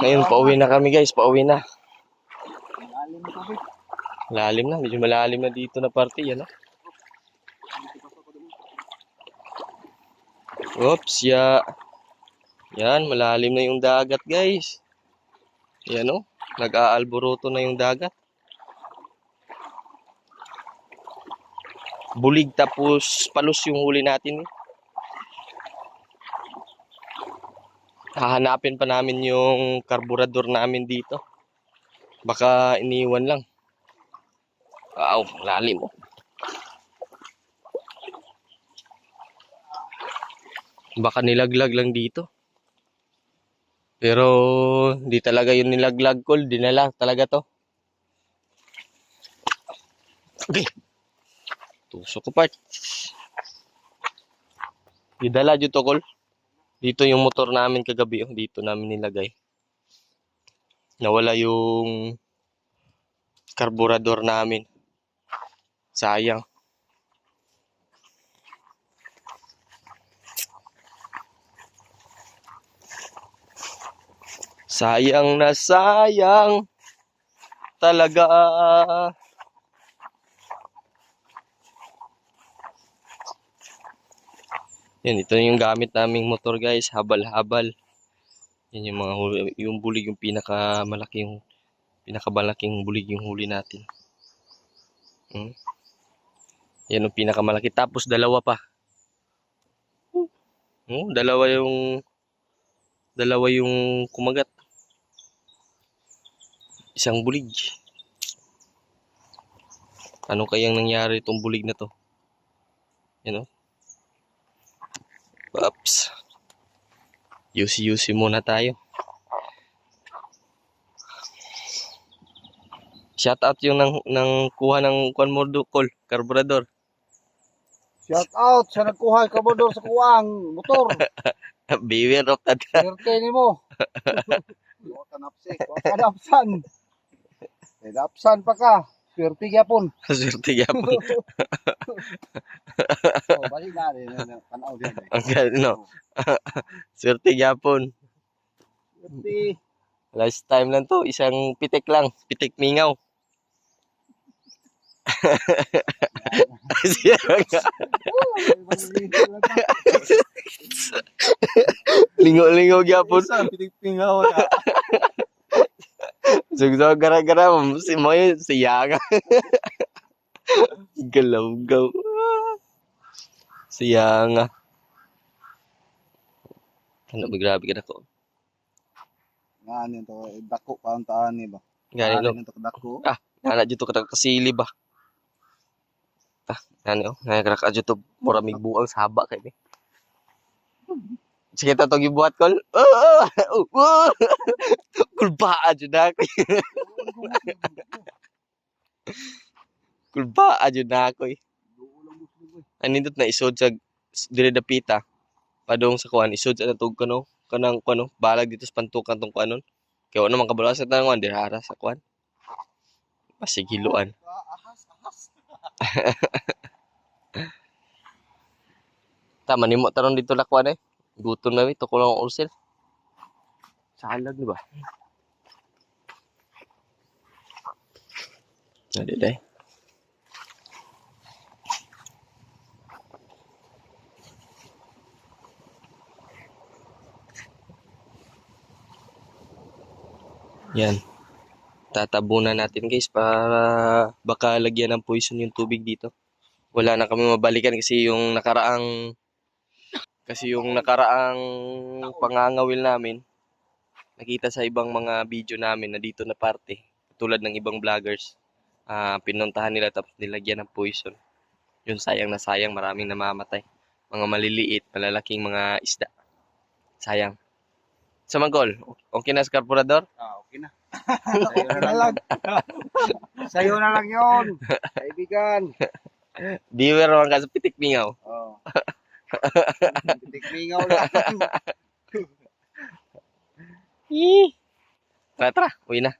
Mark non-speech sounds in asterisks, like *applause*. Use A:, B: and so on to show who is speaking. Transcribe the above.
A: Ngayon, pauwi na kami guys, pauwi na.
B: Lalim ito, Vic.
A: Lalim na, medyo malalim na dito na parte, yan ah. Oops, ya. Yan, malalim na yung dagat guys. Yan oh, nag-aalboroto na yung dagat. Bulig tapos palos yung huli natin eh. Hahanapin pa namin yung karburador namin dito. Baka iniwan lang. Wow, lalim oh. Baka nilaglag lang dito. Pero di talaga yun nilaglag ko, dinala talaga to. Okay. Tusok ko part. Didala dito to kol. Dito yung motor namin kagabi, oh. dito namin nilagay. Nawala yung karburador namin. Sayang. Sayang na sayang talaga. Yan, ito yung gamit naming motor guys, habal-habal. Yan yung mga huli, yung bulig yung pinakamalaki yung pinakamalaking bulig yung huli natin. Hmm. Yan yung pinakamalaki. Tapos dalawa pa. Hmm, dalawa yung dalawa yung kumagat. Isang bulig. Ano kayang nangyari itong bulig na to? Yan o. Oops. Yusi-yusi muna tayo. Shout out yung nang, nang kuha ng kwan mo do, call, karburador.
B: Shout out sa nagkuha mo doon sa kuwang motor. *laughs*
A: Beware of that.
B: Swerte ni mo. *laughs* Huwag ka napsik. Huwag ka napsan. Eh, napsan pa ka. Swerte gyapon. *laughs*
A: Swerte yapon. *laughs*
B: Oh, balik na rin. Panaw din. eh.
A: No? *laughs* Swerte yapon.
B: Swerte.
A: Last time lang to, isang pitik lang, pitik mingaw. Lingo-lingo gyapon.
B: Pitik-pingaw na.
A: Sugso gara-gara si mo yun, siya nga. *laughs* Galaw-gaw. Siya nga. Ano ba grabe ka na ko?
B: Nga ano to, eh, dako pa ang taan ni ba? Ano to dako?
A: Nana dito ka kasili ba? Ah, nani oh, nani ka ka dito mura mig buang saba kay ni. Sige to gibuhat kol. Oh, *laughs* oh, oh. Kulba aja na ako. Kulba aja na ako. Anindot na isod sa dire dapita. Padong sa kuan isod sa natug kano kanang kuno balag dito sa pantukan tong kuanon. Kaya ano man kabalo sa tanong dirara sa kuan. Pasigiluan. *laughs* Tama ni mo taron dito lakwan eh. Gutom na ito ko lang ang ulcer. Salag di ba? Deh. Yan. Tatabunan natin guys para baka lagyan ng poison yung tubig dito. Wala na kami mabalikan kasi yung nakaraang kasi yung nakaraang pangangawil namin nakita sa ibang mga video namin na dito na parte tulad ng ibang vloggers ah pinuntahan nila tapos nilagyan ng poison yun sayang na sayang maraming namamatay mga maliliit malalaking mga isda sayang sa Magol, okay na sa karburador?
B: Ah, okay na. *laughs* Sa'yo na lang. *laughs* Sa'yo na lang yun. Kaibigan.
A: Beware naman ka sa pitik mingaw.
B: Oh. Pitik-mingaw lang. *laughs*
A: Tara, tara, uwi na.